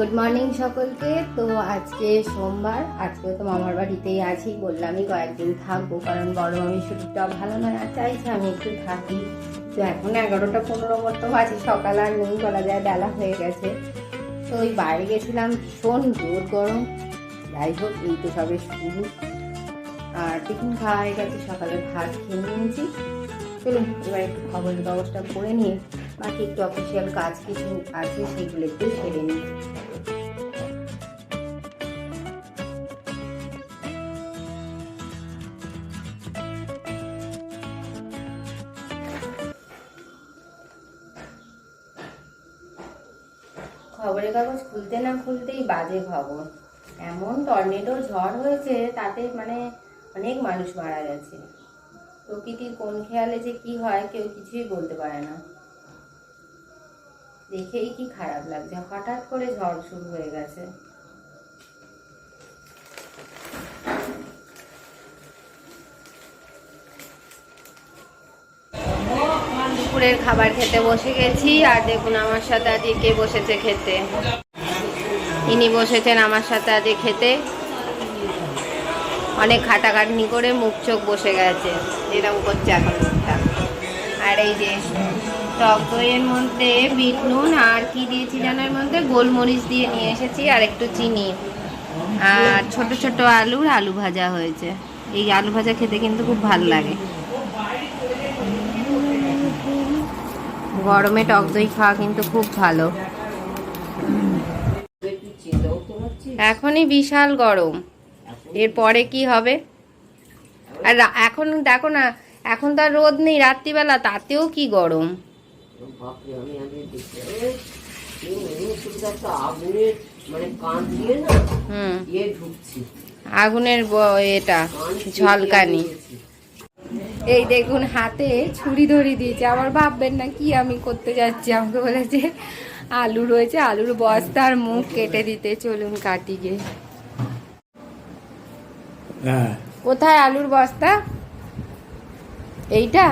Good morning সকলকে। তো আজকে সোমবার, আজকে তো মামার বাড়িতেই আছি, বললামই কয়েকদিন থাকব, কারণ বড় মামির শরীরটা ভালো নয়, আর চাইছে আমি একটু থাকি। তো এখন এগারোটা পনেরো মতো আছে সকাল আর নেই বলা যায়, বেলা হয়ে গেছে। তো ওই বাইরে গেছিলাম, ভীষণ জোর গরম। যাই হোক, এই তো সবে শুরু। আর টিফিন খাওয়া হয়ে গেছে, সকালে ভাত খেয়ে নিয়েছি। চলুন, এবার একটু খবরের কাগজটা করে নিয়ে, বাকি একটু অফিসিয়াল কাজ কিছু আছে, সেগুলো একটু সেরে নিই। খবরের কাগজ খুলতে না খুলতেই বাজে খবর। এমন টর্নেডো ঝড় হয়েছে, তাতে মানে অনেক মানুষ মারা গেছে। প্রকৃতির কোন খেয়ালে যে কি হয়, কেউ কিছুই বলতে পারে না। দেখেই কি খারাপ লাগছে। হঠাৎ করে ঝড় শুরু হয়ে গেছে। দুপুরের খাবার খেতে বসে গেছি, আর দেখুন আমার সাথে আজকে কে বসেছে খেতে। ইনি বসেছেন আমার সাথে আজকে খেতে। অনেক খাটাখাটনি করে মুখ চোখ বসে গেছে। এরকম করছে এখন আর এই যে টক দইয়ের মধ্যে বিট নুন আর কি দিয়েছি জানো এর মধ্যে? গোলমরিচ দিয়ে নিয়ে এসেছি আর একটু চিনি। আর ছোট ছোট আলুর আলু ভাজা হয়েছে। এই আলু ভাজা খেতে কিন্তু খুব ভালো লাগে। গরমে টক দই খাওয়া কিন্তু খুব ভালো। এখনই বিশাল গরম। এরপরে কি হবে? আর এখন দেখো না এখন তো আর রোদ নেই রাত্রিবেলা তাতেও কি গরম? আগুনের এটা ঝলকানি। এই দেখুন হাতে ছুরি ধরিয়ে দিয়েছে। আবার ভাববেন না কি আমি করতে যাচ্ছি। আমাকে বলেছে আলু রয়েছে আলুর বস্তার মুখ কেটে দিতে। চলুন কাটি গে হ্যাঁ। কোথায় আলুর বস্তা? এইটা?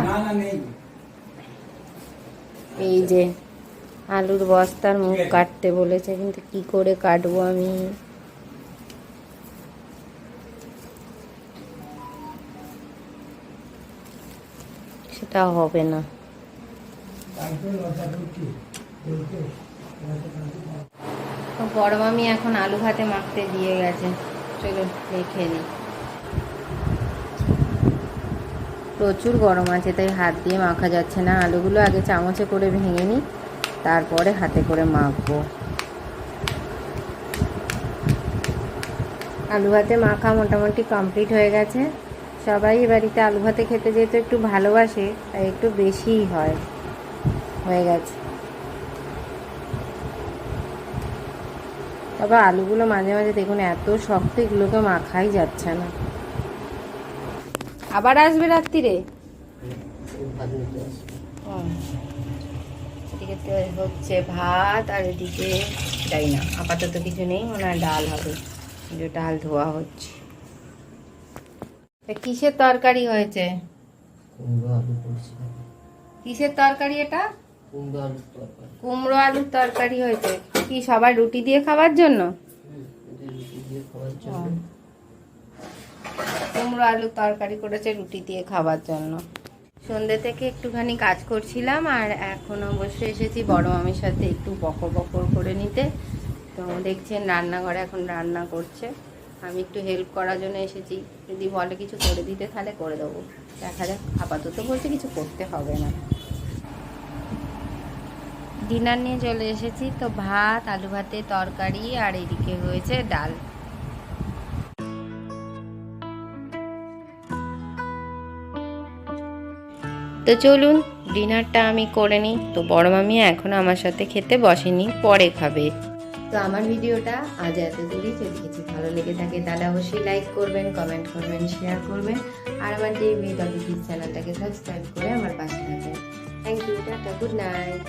এই যে আলুর বস্তার মুখ কাটতে বলেছে কিন্তু কি করে কাটবো আমি? সেটা হবে না। বড় মামি এখন আলু ভাতে মাখতে দিয়ে গেছে। চলো রেখে নিই প্রচুর গরম আছে, তাই হাত দিয়ে মাখা যাচ্ছে না। আলুগুলো আগে চামচে করে ভেঙে নিই তারপরে হাতে করে মাখবো। আলু ভাতে মাখা মোটামুটি কমপ্লিট হয়ে গেছে। সবাই বাড়িতে আলু ভাতে খেতে যেহেতু একটু ভালোবাসে, তাই একটু বেশিই হয়। হয়ে গেছে। তবে আলুগুলো মাঝে মাঝে দেখুন এত শক্ত, এগুলোকে মাখাই যাচ্ছে না। আবার আসবে রাত্রিরে? এদিকে হচ্ছে ভাত, আর এদিকে যাই না, আপাতত কিছু নেই হয় ডাল হবে। ডাল ধোয়া হচ্ছে। কিসের তরকারি হয়েছে? কুমড়ো কিসের তরকারি এটা? কুমড়ো আলুর তরকারি। হয়েছে। কি সবাই রুটি দিয়ে খাওয়ার জন্য? কুমড়ো আলুর তরকারি করেছে রুটি দিয়ে খাবার জন্য। সন্ধ্যে থেকে একটুখানি কাজ করছিলাম আর এখন অবশ্য এসেছি বড় মামির সাথে একটু বকর বকর করে নিতে। তো দেখছেন রান্নাঘরে এখন রান্না করছে। আমি একটু হেল্প করার জন্য এসেছি। যদি বলে কিছু করে দিতে, তাহলে করে দেবো। দেখা যাক, আপাতত বলছে কিছু করতে হবে না। ডিনার নিয়ে চলে এসেছি, তো ভাত, আলু ভাতে তরকারি, আর এদিকে হয়েছে ডাল। তো চলুন ডিনারটা আমি করে নিই। তো বড় মামি এখন আমার সাথে খেতে বসেনি, পরে খাবে। তো আমার ভিডিওটা আজ এত দূরই যদি কিছু ভালো লেগে থাকে তাহলে অবশ্যই লাইক করবেন কমেন্ট করবেন শেয়ার করবেন। আর আমার ডেভিড অফিস চ্যানেলটাকে সাবস্ক্রাইব করে আমার পাশে থাকবেন। Thank you tata good night